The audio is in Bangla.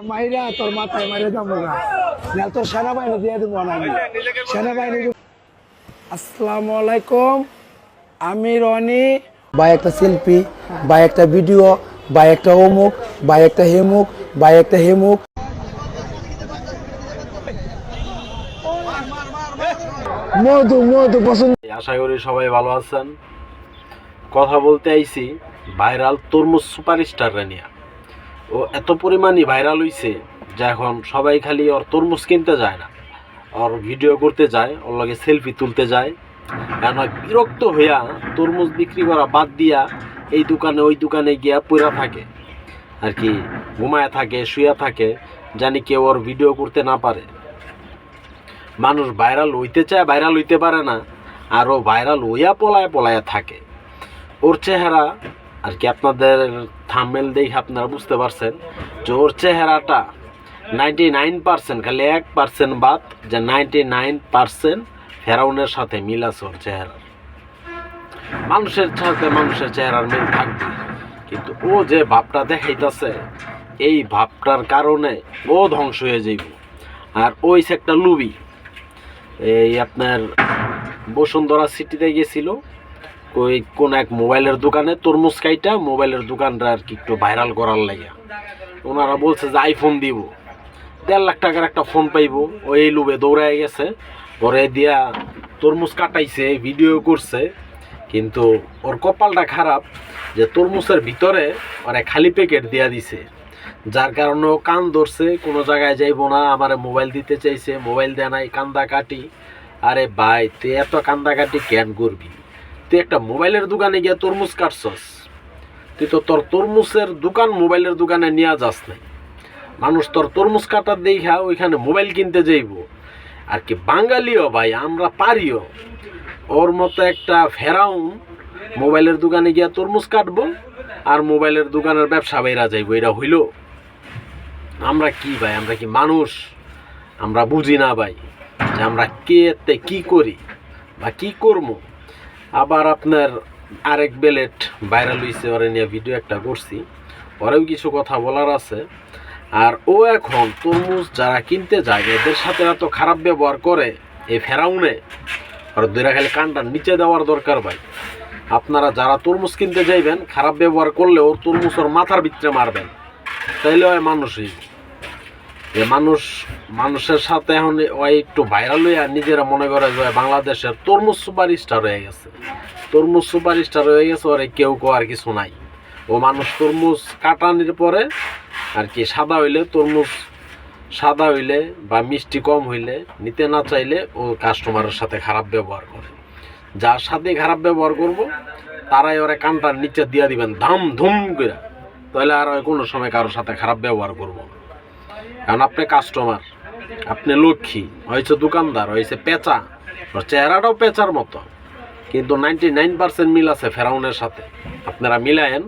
মাইরা তোর মাথায় মারে যাব না না তোর সেনাবাহিনী দিয়ে দেবো না সেনাবাহিনী আসসালামু আলাইকুম। আমি রনি। বা একটা সেলফি বা একটা ভিডিও বা একটা অমুক বা একটা হেমুক বা একটা হেমুক। মধু মধু পছন্দ আশা করি সবাই ভালো আছেন। কথা বলতে আইছি ভাইরাল তরমুজ সুপারস্টার নিয়ে ও এত পরিমাণই ভাইরাল হইছে যে এখন সবাই খালি ওর তরমুজ কিনতে যায় না। ওর ভিডিও করতে যায়, ওর লগে সেলফি তুলতে যায়। কেন বিরক্ত হইয়া তরমুজ বিক্রি করা বাদ দিয়া এই দোকানে ওই দোকানে গিয়া পড়া থাকে। আর কি, ঘুমায় থাকে, শুয়া থাকে, জানি কেউ ওর ভিডিও করতে না পারে। মানুষ ভাইরাল হইতে চায় ভাইরাল হইতে পারে না। আরও ভাইরাল হইয়া পলায় পলায় থাকে। ওর চেহারা আর কি আপনাদের থামেল দেখে আপনারা বুঝতে পারছেন যে ওর চেহারাটা নাইনটি নাইন পার্সেন্ট খালি এক পার্সেন্ট বাদ যে নাইনটি নাইন পার্সেন্ট ফেরাউনের সাথে মিল আছে ওর চেহারা মানুষের সাথে মানুষের চেহারার মিল থাকবে। কিন্তু ও যে ভাবটা দেখাইতেছে, এই ভাবটার কারণে ও ধ্বংস হয়ে যাইব। আর ওই একটা লুবি, এই আপনার বসুন্ধরা সিটিতে গেছিল ওই কোন এক মোবাইলের দোকানে তরমুজ কাইটা মোবাইলের দোকানটা আর কি একটু ভাইরাল করার লাগে ওনারা বলছে যে আইফোন দিব। দেড় লাখ টাকার একটা ফোন পাইবো। ওই লুবে দৌড়ায় গেছে। পরে দিয়া তরমুজ কাটাইছে ভিডিও করছে। কিন্তু ওর কপালটা খারাপ যে তরমুজের ভিতরে ওরা খালি প্যাকেট দিয়া দিছে। যার কারণে ও কান ধরছে, কোনো জায়গায় যাইবো না, আমার মোবাইল দিতে চাইছে, মোবাইল দেয় নাই, কান্দা কাটি। আরে ভাই, তুই এত কান্দা কাটি কেন করবি? তুই একটা মোবাইলের দোকানে গিয়ে তরমুজ কাটছস, তুই তো তোর তরমুজের দোকান মোবাইলের দোকানে নিয়ে যাস নাই। মানুষ তোর তরমুজ কাটার দেখা ওইখানে মোবাইল কিনতে যাইব। আর কি বাঙালিও ভাই, আমরা পারিও। ওর মতো একটা ফেরাউন মোবাইলের দোকানে গিয়া তরমুজ কাটবো আর মোবাইলের দোকানের ব্যবসা বাইরা যাইবো, এটা হইল। আমরা কি ভাই, আমরা কি মানুষ? আমরা বুঝি না ভাই যে আমরা কে কি করি বা কি করব আবার আপনার আরেক বেলেট ভাইরাল হয়েছে ওরে নিয়ে ভিডিও একটা করছি। ওরেও কিছু কথা বলার আছে। আর ও এখন তরমুজ যারা কিনতে যায়, এদের সাথে এত খারাপ ব্যবহার করে এই ফেরাউনে আর দুইরা খালি কানটার নিচে দেওয়ার দরকার ভাই। আপনারা যারা তরমুজ কিনতে যাইবেন, খারাপ ব্যবহার করলেও তরমুজ ওর মাথার ভিতরে মারবেন। তাইলে হয় মানুষই যে মানুষ, মানুষের সাথে এখন ওই একটু ভাইরাল হইয়া নিজেরা মনে করে যে বাংলাদেশের তরমুজ সুপার স্টার হয়ে গেছে। তরমুজ সুপার স্টার হয়ে গেছে, ওরে কেউ কেউ আর কিছু নাই। ও মানুষ তরমুজ কাটানির পরে আর কি সাদা হইলে তরমুজ, সাদা হইলে বা মিষ্টি কম হইলে নিতে না চাইলে ও কাস্টমারের সাথে খারাপ ব্যবহার করে। যার সাথে খারাপ ব্যবহার করব, তারাই ওরা কানটার নিচে দিয়ে দিবেন, ধাম ধুম করে তাহলে আর কোনো সময় কারোর সাথে খারাপ ব্যবহার করব না। কারণ আপনি কাস্টমার আপনি লক্ষ্মী হয়েছে দোকানদার হয়েছে পেঁচা। ওর চেহারাটাও পেঁচার মতো। কিন্তু নাইনটি নাইন পার্সেন্ট মিল আছে ফেরাউনের সাথে। আপনারা মিলায়েন